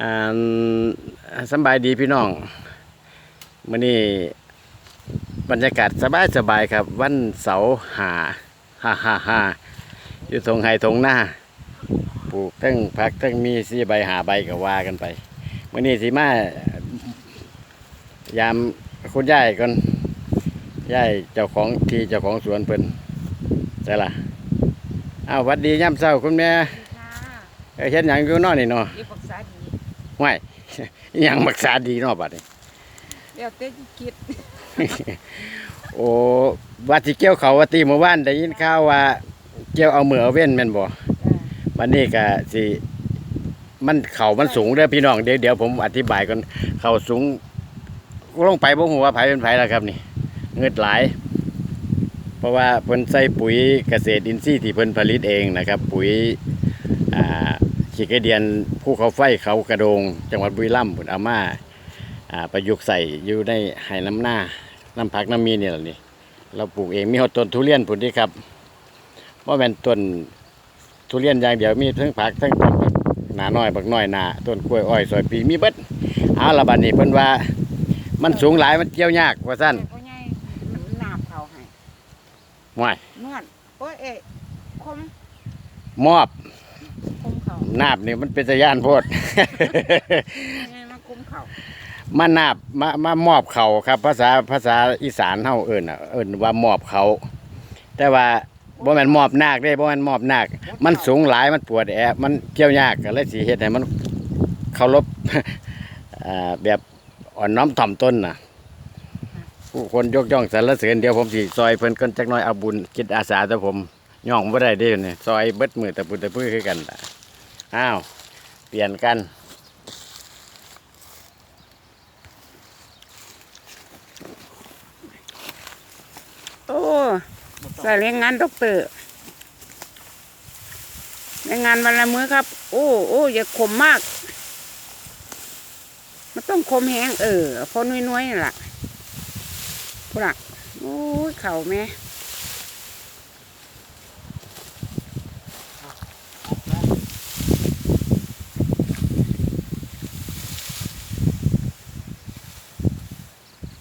อ่าสำบายดีพี่น้องมื้อนี้บรรยากาศสบายสบายๆครับ วันเสาร์หาฮ่าฮ่าฮ่าอยู่ทงไฮทงหน้าปลูกทั้งผักทั้งมีสีใบหาใบก็ว่ากันไปมื้อนี้สิมายามคุณยายก่อนยายเจ้าของที่เจ้าของสวนเพิ่นใช่ล่ะอ้าวหวัดดีย่ำเช้าคุณแม่ค่ะเอ้ยเฮ็ดหยังอยู่เนอนี่เนาะ ที่ปรึกษาดีห้วยอิหยังรักษาดีเนาะบัดนี้เดี๋ยวเต้ที่คิดโอ้ว่าสิเกี่ยวเขาวว่าตีเมื่อวานได้ยินข่าวว่า เกี่ยวเอามือเอาเว้นแม่นบ่วันนี้ก็สิมันเขามันสูงเด้อพี่น้องเดี๋ยวเดี๋ยวผมอธิบายก่อนเขาสูงลงไปบ่ฮู้ว่าไผเป็นไผแล้วครับนี่เงิดหลาย เพราะว่าเพิ่นใส่ปุ๋ยเกษตรอินทรีย์ที่เพิ่นผลิตเองนะครับ ปุ๋ยอ่า ขี้ไก่เดียนภูเขาไฟเขากระโดง จังหวัดบุรีรัมย์พุ่นเอามาอ่าประยุกต์ใส่อยู่ในไหน้ำหน้าน้ำผักน้ำมีนี่แหละนี่เราปลูกเองมีหดต้นทุเรียนผุนที่ครับว่าเป็นต้นทุเรียนอย่างเดียวมีทั้งผักทั้งต้นแบบหนาน้อยบักน้อยหนาต้นกล้วยอ้อยซอยปีมีเบิดเอาละบัดนี้เพิ่นว่า มันสูงหลายมันเกี่ยวยากว่าสั้นเพราะไงมันหนาบเขาให้ห่วยนวดโอ้ยเอ๊ะคมมอบคมเขา นาบนี่มันเป็นตะยานโพดไงมาคุมเขามานาบมามามอบเขาครับ ภาษาภาษาอีสานเฮาเอิ้นน่ะเอิ้นว่ามอบเขา แต่ว่าบ่แม่นมอบนาคเด้บ่แม่นมอบนาคมันสูงหลายมันปวดแอบมันเกี่ยวยากก็เลยสิเฮ็ดให้มันเคารพ อ่าแบบอ่อนน้อมถ่อมตนน่ะ ผู้คนยกย่องสรรเสริญเดี๋ยวผมสิซอยเพิ่นก่อนจักหน่อยเอาบุญจิตอาสาแต่ผมย่องบ่ได้เด้นี่ซอยเบิดมือแต่ปุตตะพื้อคือกันน่ะ อ้าว เปลี่ยนกัน โอ้ใส่แรงงานดอกเตอร์แรงงานวันละมื้อครับ โอ้โอ้อย่าขมมาก มันต้องคมแห้งเออพอน้อยๆนี่ล่ะพูดละโอ้ยเข่าแม่